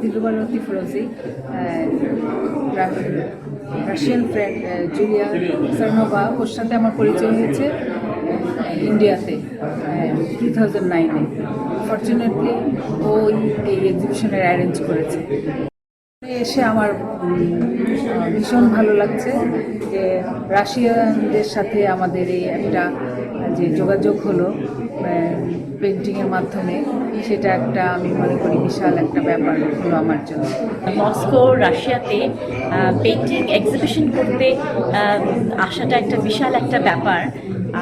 Dilruba Latif Rozy Russian friend Julia Sarnova ওর সাথে আমার পরিচয় হয়েছে ইন্ডিয়াতে টু থাউজেন্ড নাইনে ফর্চুনেটলি ও এই এক্সিবিশনের অ্যারেঞ্জ করেছে। এসে আমার ভীষণ ভালো লাগছে যে রাশিয়ানদের সাথে আমাদের এই একটা, যে যোগাযোগ হলো পেন্টিংয়ের মাধ্যমে, সেটা একটা আমি মনে করি বিশাল একটা ব্যাপার হলো আমার জন্য। মস্কো, রাশিয়াতে পেন্টিং এক্সিবিশন করতে আসাটা একটা বিশাল একটা ব্যাপার।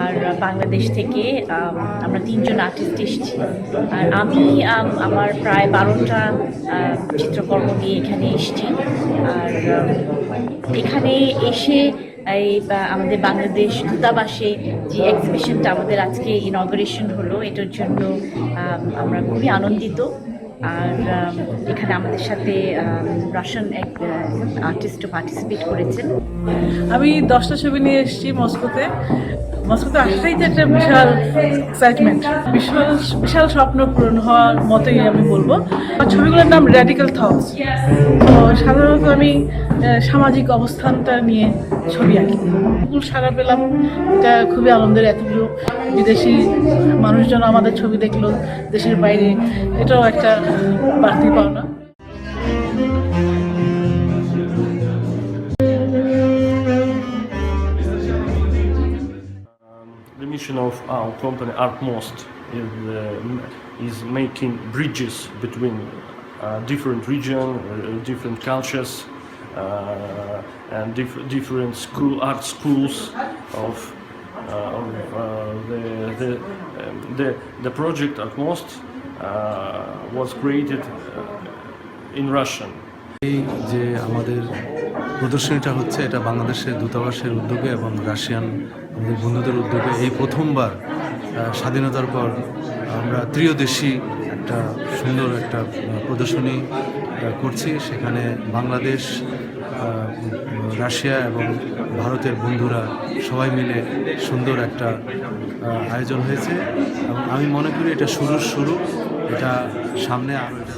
আর বাংলাদেশ থেকে আমরা তিনজন আর্টিস্ট এসেছি। আর আমি আমার প্রায় বারোটা চিত্রকর্ম নিয়ে এখানে এসেছি। আর এখানে এসে এই আমাদের বাংলাদেশ দূতাবাসে যে এক্সিবিশনটা আমাদের আজকে ইনগ্রেশন হলো, এটার জন্য আমরা খুবই আনন্দিত। আর এখানে আমাদের সাথে রাশিয়ান এক আর্টিস্টও পার্টিসিপেট করেছেন। আমি দশটা ছবি নিয়ে এসেছি মস্কোতে। মস্কোতে আসাটাই তো একটা বিশাল এক্সাইটমেন্ট বিশাল বিশাল স্বপ্ন পূরণ হওয়ার মতোই আমি বলব। আমার ছবিগুলোর নাম র্যাডিক্যাল থটস তো সাধারণত আমি সামাজিক অবস্থানটা নিয়ে ছবি আঁকি। সারা পেলাম, এটা খুবই আনন্দের এতগুলো বিদেশি মানুষজন আমাদের ছবি দেখল, দেশের বাইরে। এটাও একটা বাড়তি পাওনা The mission of our company Artmost is, uh, is making bridges between uh, different regions, uh, different cultures, uh, and diff- different school art schools of, uh, of uh, the, the, um, the the project Artmost uh, was created uh, in Russian. এই যে আমাদের প্রদর্শনীটা হচ্ছে এটা বাংলাদেশের দূতাবাসের উদ্যোগে এবং Russian আমাদের বন্ধুদের উদ্যোগে এই প্রথমবার স্বাধীনতার পর আমরা ত্রিয়দেশী একটা সুন্দর একটা প্রদর্শনী করছি। সেখানে বাংলাদেশ রাশিয়া এবং ভারতের বন্ধুরা সবাই মিলে সুন্দর একটা আয়োজন হয়েছে। এবং আমি মনে করি এটা শুরুর শুরু। এটা সামনে আরও এটা